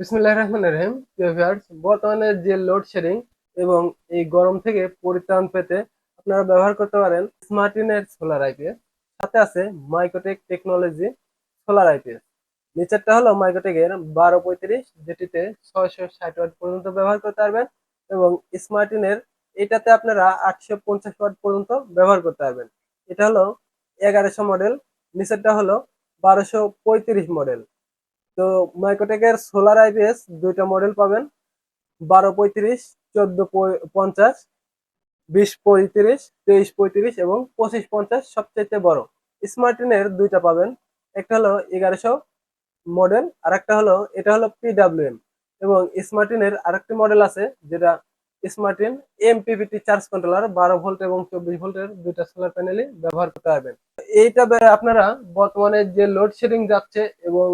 বিসমিল্লাহির রহমানির রহিম বর্তমানে যে লোডশেডিং এবং এই গরম থেকে পরিত্রাণ পেতে আপনারা ব্যবহার করতে পারেন স্মার্টিনের সোলার আইপিএস সাথে আছে মাইক্রোটেক টেকনোলজি সোলার আইপিএস নিচেরটা হলো মাইক্রোটেকের বারো পঁয়ত্রিশ, যেটিতে ছয়শো ষাট ওয়াট পর্যন্ত ব্যবহার করতে পারবেন এবং স্মার্টিনের এটাতে আপনারা আটশো পঞ্চাশ ওয়াট পর্যন্ত ব্যবহার করতে পারবেন। এটা হলো এগারোশো মডেল নিচেরটা হলো বারোশো পঁয়ত্রিশ মডেল তো মাইক্রোটেকের সোলার আইপিএস দুইটা মডেল পাবেন। বারো পঁয়ত্রিশ, চোদ্দ পঞ্চাশ বিশ পঁয়ত্রিশ, তেইশ পঁয়ত্রিশ এবং পঁচিশ পঞ্চাশ সবচাইতে বড়। স্মার্টিনের দুইটা পাবেন। একটা হলো এগারোশো মডেল আর একটা হলো এটা হলো পিডাব্লিউএম এবং স্মার্টিনের আরেকটি মডেল আছে যেটা স্মার্টিন এমপিভিটি চার্জ কন্ট্রোলার বারো ভোল্ট এবং চব্বিশ ভোল্টের দুইটা সোলার প্যানেলই ব্যবহার করতে পারবেন। এইটা আপনারা বর্তমানে যে লোডশেডিং যাচ্ছে এবং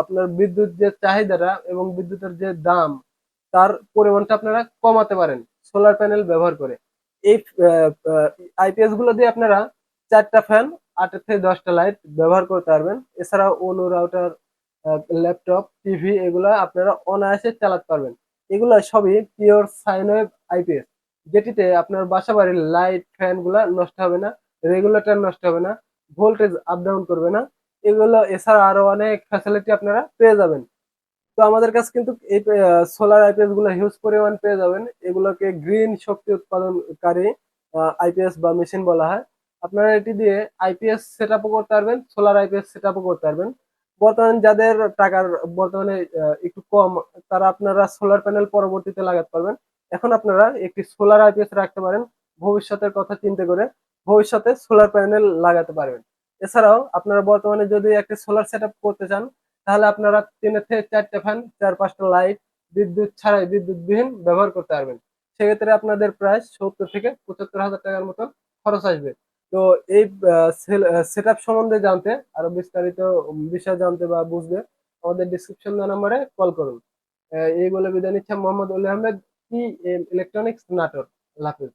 আপনার বিদ্যুৎ যে চাহিদাটা এবং বিদ্যুতের যে দাম, তার পরিমাণটা আপনারা কমাতে পারেন সোলার প্যানেল ব্যবহার করে। এই আইপিএসগুলো দিয়ে আপনারা চারটা ফ্যান আটের থেকে দশটা লাইট ব্যবহার করতে পারবেন। এছাড়াও অনু রাউটার ল্যাপটপ টিভি এগুলা আপনারা অনায়াসে চালাতে পারবেন। এগুলো সবই পিওর সাইনওয়েভ আইপিএস যেটিতে আপনার বাসা বাড়ির লাইট ফ্যানগুলা নষ্ট হবে না রেগুলেটর নষ্ট হবে না ভোল্টেজ আপ ডাউন করবে না। এগুলো এছাড়া আরও অনেক ফ্যাসিলিটি আপনারা পেয়ে যাবেন। তো আমাদের কাছে কিন্তু এই সোলার আইপিএসগুলো হিউজ পরিমাণ পেয়ে যাবেন। এগুলোকে গ্রিন শক্তি উৎপাদনকারী আইপিএস বা মেশিন বলা হয়। আপনারা এটি দিয়ে আইপিএস সেট আপও করতে পারবেন সোলার আইপিএস সেট আপও করতে পারবেন। বর্তমানে যাদের টাকার বর্তমানে একটু কম, তারা আপনারা সোলার প্যানেল পরবর্তীতে লাগাতে পারবেন। এখন আপনারা একটি সোলার আইপিএস রাখতে পারেন, ভবিষ্যতের কথা চিন্তা করে ভবিষ্যতে সোলার প্যানেল লাগাতে পারবেন। এছাড়াও আপনারা বর্তমানে যদি একটা সোলার সেট করতে চান, তাহলে আপনারা তিনের থেকে চারটে ফ্যান চার পাঁচটা লাইট বিদ্যুৎ ছাড়াই বিদ্যুৎবিহীন ব্যবহার করতে পারবেন। সেক্ষেত্রে আপনাদের প্রায় সত্তর থেকে পঁচাত্তর হাজার টাকার মতন খরচ আসবে। তো এই সেট আপ সম্বন্ধে জানতে, আরও বিস্তারিত বিষয় জানতে বা বুঝতে আমাদের ডিসক্রিপশন নাম্বারে কল করুন। এই বলে বিদায় নিচ্ছি। মোহাম্মদ উল্লি আহমেদ টি ইলেকট্রনিক্স নাটোর। হাফিজ।